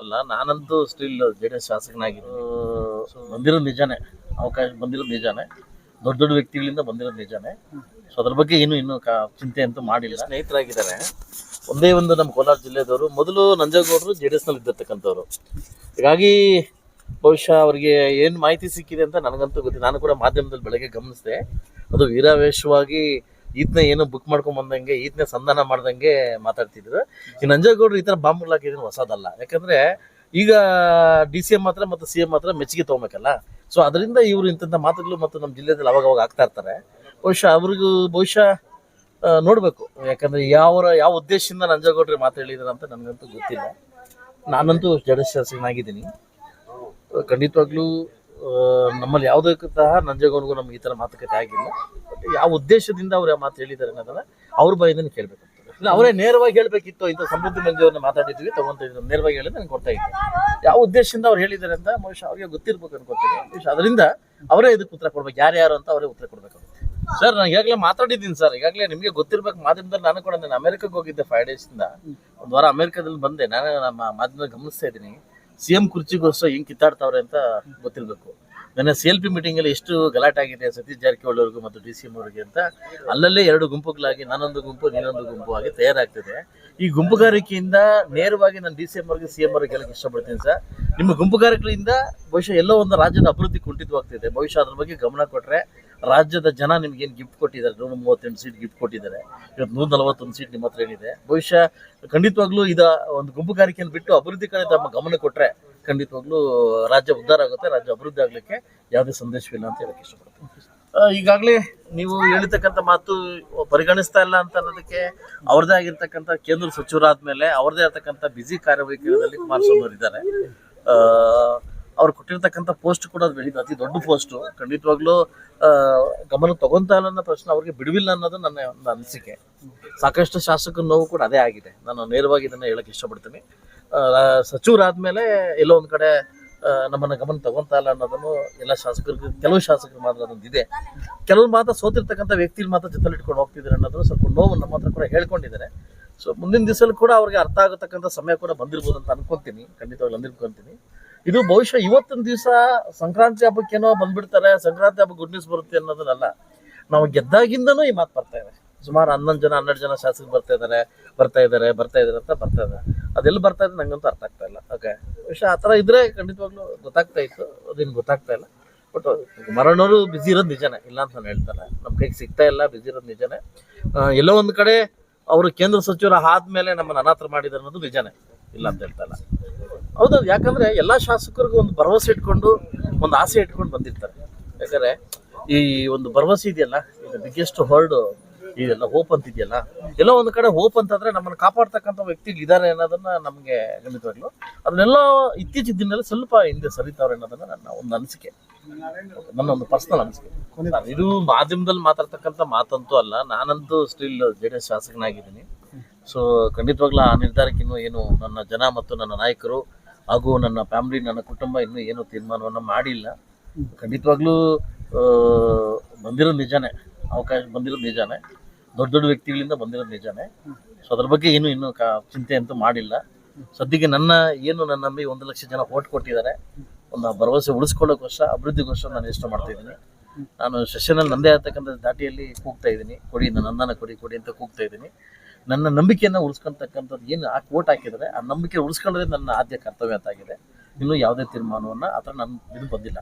ಅಲ್ಲ ನಾನಂತೂ still J D S ಶಾಸಕನಾಗಿದ್ದು ಬಂದಿರೋದು ನಿಜಾನೇ. ಅವಕಾಶ ಬಂದಿರೋದು ನಿಜಾನೇ. ದೊಡ್ಡ ದೊಡ್ಡ ವ್ಯಕ್ತಿಗಳಿಂದ ಬಂದಿರೋದು ನಿಜಾನೇ. ಸೊ ಅದ್ರ ಬಗ್ಗೆ ಏನು ಇನ್ನೂ ಕಾ ಚಿಂತೆ ಅಂತೂ ಮಾಡಿಲ್ಲ. ಸ್ನೇಹಿತರಾಗಿದ್ದಾರೆ? ಒಂದೇ ಒಂದು ನಮ್ಮ ಕೋಲಾರ ಜಿಲ್ಲೆದವರು ಮೊದಲು ನಂಜೇಗೌಡರು ಜೆ ಡಿ ಎಸ್ನಲ್ಲಿ ಇದ್ದಿರ್ತಕ್ಕಂಥವ್ರು. ಹೀಗಾಗಿ ಬಹುಶಃ ಅವರಿಗೆ ಏನು ಮಾಹಿತಿ ಸಿಕ್ಕಿದೆ ಅಂತ ನನಗಂತೂ ಗೊತ್ತಿಲ್ಲ. ನಾನು ಕೂಡ ಮಾಧ್ಯಮದಲ್ಲಿ ಬೆಳಗ್ಗೆ ಗಮನಿಸಿದೆ. ಅದು ವೀರಾವೇಶವಾಗಿ ಈತನ ಏನು ಬುಕ್ ಮಾಡ್ಕೊಂಡ್ ಬಂದಂಗೆ, ಈತನ ಸಂಧಾನ ಮಾಡ್ದಂಗೆ ಮಾತಾಡ್ತಿದ್ರು. ಈ ನಂಜೇಗೌಡರು ಈ ಥರ ಬಾಂಬ್ ಹಾಕಿದ್ರೆ ಹೊಸದಲ್ಲ. ಯಾಕಂದ್ರೆ ಈಗ ಡಿ ಸಿ ಎಂ ಮಾತ್ರ ಮತ್ತು ಸಿ ಎಂ ಮಾತ್ರ ಮೆಚ್ಚುಗೆ ತಗೋಬೇಕಲ್ಲ. ಸೊ ಅದರಿಂದ ಇವರು ಇಂಥ ಮಾತುಗಳು ಮತ್ತು ನಮ್ಮ ಜಿಲ್ಲೆದಲ್ಲಿ ಅವಾಗ ಅವಾಗ ಆಗ್ತಾ ಇರ್ತಾರೆ. ಬಹುಶಃ ಅವ್ರಿಗೂ, ಬಹುಶಃ ನೋಡಬೇಕು. ಯಾಕಂದ್ರೆ ಯಾವ ಯಾವ ಉದ್ದೇಶದಿಂದ ನಂಜೇಗೌಡರು ಮಾತು ಹೇಳಿದ್ರು ಅಂತ ನನಗಂತೂ ಗೊತ್ತಿಲ್ಲ. ನಾನಂತೂ ಜಡ ಶಾಸಕನಾಗಿದ್ದೀನಿ ಖಂಡಿತವಾಗ್ಲೂ ನಮ್ಮಲ್ಲಿ ಯಾವುದೇ ಸಹ ನಂಜೇಗೌಡಗೂ ನಮ್ಗೆ ಈ ಥರ ಮಾತುಕತೆ ಆಗಿಲ್ಲ. ಬಟ್ ಯಾವ ಉದ್ದೇಶದಿಂದ ಅವ್ರು ಯಾವ ಮಾತು ಹೇಳಿದ್ದಾರೆ ಅನ್ನೋದನ್ನ ಅವ್ರ ಬಾಯಿಂದನೇ ಕೇಳಬೇಕು ಇಲ್ಲ, ಅವರೇ ನೇರವಾಗಿ ಹೇಳಬೇಕಿತ್ತು, ಇಂಥ ಸಮೃದ್ಧಿ ಮಂದಿರನ್ನ ಮಾತಾಡಿದ್ವಿ ತಗೊಂತ ಇದ್ರು ನೇರವಾಗಿ ಹೇಳಿದ್ರೆ ನನಗೆ ಇತ್ತು ಯಾವ ಉದ್ದೇಶದಿಂದ ಅವ್ರು ಹೇಳಿದ್ದಾರೆ ಅಂತ ಬಹುಶಃ ಅವ್ರಿಗೆ ಗೊತ್ತಿರ್ಬೇಕು ಅನ್ಕೋತೀನಿ. ಬಹುಶಃ ಅದರಿಂದ ಅವರೇ ಇದಕ್ಕೆ ಉತ್ತರ ಕೊಡ್ಬೇಕು. ಯಾರ್ಯಾರು ಅಂತ ಅವರೇ ಉತ್ತರ ಕೊಡಬೇಕು. ಸರ್ ನಾನು ಈಗಾಗಲೇ ಮಾತಾಡಿದ್ದೀನಿ ಸರ್ ಈಗಾಗಲೇ ನಿಮಗೆ ಗೊತ್ತಿರ್ಬೇಕು. ಮಾಧ್ಯಮದಲ್ಲಿ ನಾನು ಕೂಡ ನಾನು ಅಮೆರಿಕಕ್ಕೆ ಹೋಗಿದ್ದೆ ಫೈವ್ ಡೇಸಿಂದ ಒಂದು ವಾರ ಅಮೆರಿಕದಲ್ಲಿ ಬಂದೆ. ನಾನು ನಮ್ಮ ಮಾಧ್ಯಮದಲ್ಲಿ ಗಮನಿಸ್ತಾ ಇದ್ದೀನಿ. ಸಿ ಎಂ ಕುರ್ಚಿಗೋಸ್ಕರ ಹಿಂಗೆ ಕಿತ್ತಾಡ್ತಾವ್ರೆ ಅಂತ ಗೊತ್ತಿರಬೇಕು. ನನ್ನ ಸಿ ಎಲ್ ಪಿ ಮೀಟಿಂಗಲ್ಲಿ ಎಷ್ಟು ಗಲಾಟೆ ಆಗಿದೆ ಸತೀಶ್ ಜಾರಕಿಹೊಳಿ ಅವ್ರಿಗೂ ಮತ್ತು ಡಿ ಸಿ ಎಂ ಅವರಿಗೆ ಅಂತ, ಅಲ್ಲಲ್ಲೇ ಎರಡು ಗುಂಪುಗಳಾಗಿ ನಾನೊಂದು ಗುಂಪು, ನೀನೊಂದು ಗುಂಪು ಆಗಿ ತಯಾರಾಗ್ತಿದೆ. ಈ ಗುಂಪುಗಾರಿಕೆಯಿಂದ ನೇರವಾಗಿ ನಾನು ಡಿ ಸಿ ಎಂ ಅವ್ರಿಗೆ, ಸಿ ಎಂ ಅವ್ರಿಗೆ ಹೇಳಕ್ಕೆ ಇಷ್ಟಪಡ್ತೀನಿ ಸರ್. ನಿಮ್ಮ ಗುಂಪುಗಾರಿಕೆಯಿಂದ ಬಹುಶಃ ಎಲ್ಲೋ ಒಂದು ರಾಜ್ಯದ ಅಭಿವೃದ್ಧಿ ಕುಂಠಿತವಾಗ್ತಿದೆ. ಬಹುಶಃ ಅದ್ರ ಬಗ್ಗೆ ಗಮನ ಕೊಟ್ಟರೆ ರಾಜ್ಯದ ಜನ ನಿಮ್ಗೆ ಏನು ಗಿಫ್ಟ್ ಕೊಟ್ಟಿದ್ದಾರೆ? ನೂರ ಮೂವತ್ತೆಂಟು ಸೀಟ್ ಗಿಫ್ಟ್ ಕೊಟ್ಟಿದ್ದಾರೆ. ಇವತ್ತು ನೂರ ನಲವತ್ತೊಂದು ಸೀಟ್ ನಿಮ್ಮ ಹತ್ರ ಏನಿದೆ. ಬಹುಶಃ ಖಂಡಿತವಾಗ್ಲೂ ಇದ ಒಂದು ಗುಂಪುಗಾರಿಕೆಯನ್ನು ಬಿಟ್ಟು ಅಭಿವೃದ್ಧಿ ಕಡೆ ತಮ್ಮ ಗಮನ ಕೊಟ್ಟರೆ ಖಂಡಿತವಾಗ್ಲೂ ರಾಜ್ಯ ಉದ್ಧಾರ ಆಗುತ್ತೆ. ರಾಜ್ಯ ಅಭಿವೃದ್ಧಿ ಆಗಲಿಕ್ಕೆ ಯಾವುದೇ ಸಂದೇಶವಿಲ್ಲ ಅಂತ ಹೇಳಕ್ಕೆ ಇಷ್ಟಪಡ್ತೀನಿ. ಈಗಾಗಲೇ ನೀವು ಹೇಳಿರ್ತಕ್ಕಂಥ ಮಾತು ಪರಿಗಣಿಸ್ತಾ ಇಲ್ಲ ಅಂತ ಅನ್ನೋದಕ್ಕೆ ಅವ್ರದ್ದೇ ಆಗಿರ್ತಕ್ಕಂಥ ಕೇಂದ್ರ ಸಚಿವರಾದ್ಮೇಲೆ ಅವ್ರದ್ದೇ ಆಗಿರ್ತಕ್ಕಂಥ ಬಿಸಿ ಕಾರ್ಯವೈಖರಿಯಲ್ಲಿ ಕುಮಾರಸ್ವಾಮಿ ಅವರಿದ್ದಾರೆ. ಅವ್ರು ಕೊಟ್ಟಿರ್ತಕ್ಕಂಥ ಪೋಸ್ಟ್ ಕೂಡ ಅದು ಬೆಳೀತು. ಅತಿ ದೊಡ್ಡ ಪೋಸ್ಟು. ಖಂಡಿತವಾಗ್ಲೂ ಗಮನ ತಗೊಂತ ಇಲ್ಲ ಅನ್ನೋ ಪ್ರಶ್ನೆ ಅವ್ರಿಗೆ ಬಿಡುವಿಲ್ಲ ಅನ್ನೋದು ನನ್ನ ಒಂದು ಅನಿಸಿಕೆ. ಸಾಕಷ್ಟು ಶಾಸಕರ ನೋವು ಕೂಡ ಅದೇ ಆಗಿದೆ. ನಾನು ನೇರವಾಗಿ ಇದನ್ನ ಹೇಳಕ್ಕೆ ಇಷ್ಟಪಡ್ತೀನಿ. ಸಚಿವರಾದ್ಮೇಲೆ ಎಲ್ಲೋ ಒಂದ್ ಕಡೆ ನಮ್ಮನ್ನ ಗಮನ ತಗೊಂತ ಇಲ್ಲ ಅನ್ನೋದನ್ನು ಎಲ್ಲ ಶಾಸಕರಿಗೆ, ಕೆಲವು ಶಾಸಕರು ಮಾತ್ರ ಅದೊಂದು ಇದೆ ಮಾತ್ರ ಸೋತಿರ್ತಕ್ಕಂಥ ವ್ಯಕ್ತಿಗಳು ಮಾತ್ರ ಜೊತೆಲಿ ಇಟ್ಕೊಂಡು ಹೋಗ್ತಿದ್ದಾರೆ ಅನ್ನೋದನ್ನು ಸ್ವಲ್ಪ ನೋವು ನಮ್ಮ ಹತ್ರ ಕೂಡ ಹೇಳ್ಕೊಂಡಿದ್ದಾರೆ. ಸೊ, ಮುಂದಿನ ದಿವಸದಲ್ಲಿ ಕೂಡ ಅವ್ರಿಗೆ ಅರ್ಥ ಆಗತಕ್ಕಂಥ ಸಮಯ ಕೂಡ ಬಂದಿರ್ಬೋದು ಅಂತ ಅನ್ಕೊಂತೀನಿ. ಖಂಡಿತವಾಗ್ಲೂ ಅಂದಿರ್ಕೊಂತೀನಿ. ಇದು ಬಹುಶಃ ಇವತ್ತಿನ ದಿವಸ ಸಂಕ್ರಾಂತಿ ಹಬ್ಬಕ್ಕೇನೋ ಬಂದ್ಬಿಡ್ತಾರೆ, ಸಂಕ್ರಾಂತಿ ಹಬ್ಬ ಗುಡ್ ನ್ಯೂಸ್ ಬರುತ್ತೆ ಅನ್ನೋದನ್ನಲ್ಲ. ನಾವು ಗೆದ್ದಾಗಿಂದನೂ ಈ ಮಾತು ಬರ್ತಾ ಇದೆ. ಸುಮಾರು ಹನ್ನೊಂದು ಜನ, ಹನ್ನೆರಡು ಜನ ಶಾಸಕರು ಬರ್ತಾ ಇದ್ದಾರೆ ಬರ್ತಾ ಇದ್ದಾರೆ ಬರ್ತಾ ಇದ್ದಾರೆ ಅಂತ ಬರ್ತಾ ಇದೆ. ಅದೆಲ್ಲ ಬರ್ತಾ ಇದೆ ನಂಗಂತೂ ಅರ್ಥ ಆಗ್ತಾ ಇಲ್ಲ. ಓಕೆ ವಿಷಯ ಆ ಥರ ಇದ್ರೆ ಖಂಡಿತವಾಗ್ಲೂ ಗೊತ್ತಾಗ್ತಾ ಇತ್ತು, ಅದೇನು ಗೊತ್ತಾಗ್ತಾ ಇಲ್ಲ. ಬಟ್ ಮರಣರು ಬ್ಯುಸಿ ಇರೋದು ನಿಜನೇ. ಇಲ್ಲ ಅಂತ ನಾನು ಹೇಳ್ತಾರೆ ನಮ್ಮ ಕೈಗೆ ಸಿಗ್ತಾ ಇಲ್ಲ ಬ್ಯುಸಿ ಇರೋದು ನಿಜನೇ. ಎಲ್ಲೋ ಒಂದು ಕಡೆ ಅವರು ಕೇಂದ್ರ ಸಚಿವರ ಆದ್ಮೇಲೆ ನಮ್ಮನ್ನು ಅನಾಥ ಮಾಡಿದ್ದಾರೆ ಅನ್ನೋದು ನಿಜನೇ. ಇಲ್ಲ ಅಂತ ಹೇಳ್ತಾ ಇಲ್ಲ. ಹೌದು ಯಾಕಂದ್ರೆ ಎಲ್ಲಾ ಶಾಸಕರಿಗೂ ಒಂದು ಭರವಸೆ ಇಟ್ಕೊಂಡು, ಒಂದು ಆಸೆ ಇಟ್ಕೊಂಡು ಬಂದಿರ್ತಾರೆ. ಯಾಕಂದ್ರೆ ಈ ಒಂದು ಭರವಸೆ ಇದೆಯಲ್ಲ ಇದು ಬಿಗ್ಗೆಸ್ಟ್ ಹೊರ್ಡ್ ಇದೆಲ್ಲ ಹೋಪ್ ಅಂತ ಇದೆಯಲ್ಲ, ಎಲ್ಲೋ ಒಂದು ಕಡೆ ಹೋಪ್ ಅಂತಂದ್ರೆ ನಮ್ಮನ್ನು ಕಾಪಾಡ್ತಕ್ಕಂಥ ವ್ಯಕ್ತಿಗಳು ಇದ್ದಾರೆ ಅನ್ನೋದನ್ನ ನಮಗೆ ಖಂಡಿತವಾಗ್ಲು ಅದನ್ನೆಲ್ಲ ಇತ್ತೀಚಿನ ದಿನದಲ್ಲಿ ಸ್ವಲ್ಪ ಹಿಂದೆ ಸರಿತಾವ್ರೆ ಅನ್ನೋದನ್ನ ನನ್ನ ಒಂದು ಅನಿಸಿಕೆ. ನನ್ನ ಒಂದು ಪರ್ಸನಲ್ ಅನಿಸಿಕೆ. ಇದು ಮಾಧ್ಯಮದಲ್ಲಿ ಮಾತಾಡ್ತಕ್ಕಂಥ ಮಾತಂತೂ ಅಲ್ಲ, ನಾನಂತೂ ಸ್ಟಿಲ್ ಜೆ ಡಿ ಎಸ್ ಶಾಸಕನಾಗಿದ್ದೀನಿ. ಸೊ ಖಂಡಿತವಾಗ್ಲೂ ಆ ನಿರ್ಧಾರಕ್ಕಿನ್ನೂ ಏನು ನನ್ನ ಜನ ಮತ್ತು ನನ್ನ ನಾಯಕರು ಹಾಗೂ ನನ್ನ ಫ್ಯಾಮಿಲಿ ನನ್ನ ಕುಟುಂಬ ಇನ್ನೂ ಏನು ತೀರ್ಮಾನವನ್ನು ಮಾಡಿಲ್ಲ. ಖಂಡಿತವಾಗ್ಲೂ ಬಂದಿರೋದು ನಿಜಾನೇ ಅವಕಾಶ ಬಂದಿರೋದು ನಿಜಾನೇ ದೊಡ್ಡ ದೊಡ್ಡ ವ್ಯಕ್ತಿಗಳಿಂದ ಬಂದಿರೋದು ನಿಜಾನೇ. ಸೊ ಅದ್ರ ಬಗ್ಗೆ ಏನು ಇನ್ನೂ ಕಾ ಚಿಂತೆ ಅಂತೂ ಮಾಡಿಲ್ಲ. ಸದ್ಯಕ್ಕೆ ನನ್ನ ಏನು ನನ್ನ ನಂಬಿ ಒಂದು ಲಕ್ಷ ಜನ ಓಟ್ ಕೊಟ್ಟಿದ್ದಾರೆ. ಒಂದು ಭರವಸೆ ಉಳಿಸ್ಕೊಳ್ಳೋಕ್ಕೋಸ್ಕರ ಅಭಿವೃದ್ಧಿಗೋಸ್ಕರ ನಾನು ಇಷ್ಟ ಮಾಡ್ತಾ ಇದ್ದೀನಿ. ನಾನು ಸೆಷನಲ್ಲಿ ನಂದೇ ಆಗ್ತಕ್ಕಂಥ ದಾಟಿಯಲ್ಲಿ ಕೂಗ್ತಾ ಇದ್ದೀನಿ. ಕೊಡಿ ನನ್ನ ಅಂದನ ಕೊಡಿ ಕೊಡಿ ಅಂತ ಕೂಗ್ತಾ ಇದ್ದೀನಿ. ನನ್ನ ನಂಬಿಕೆಯನ್ನು ಉಳಿಸ್ಕೊಳ್ತಕ್ಕಂಥದ್ದು ಏನು ಆ ಕೋಟ್ ಹಾಕಿದರೆ, ಆ ನಂಬಿಕೆ ಉಳಿಸ್ಕೊಂಡ್ರೆ ನನ್ನ ಆದ್ಯ ಕರ್ತವ್ಯ ಅಂತಾಗಿದೆ ಇನ್ನೂ ಯಾವುದೇ ತೀರ್ಮಾನವನ್ನು ಆ ಥರ ನನ್ನ ಇದು ಬಂದಿಲ್ಲ.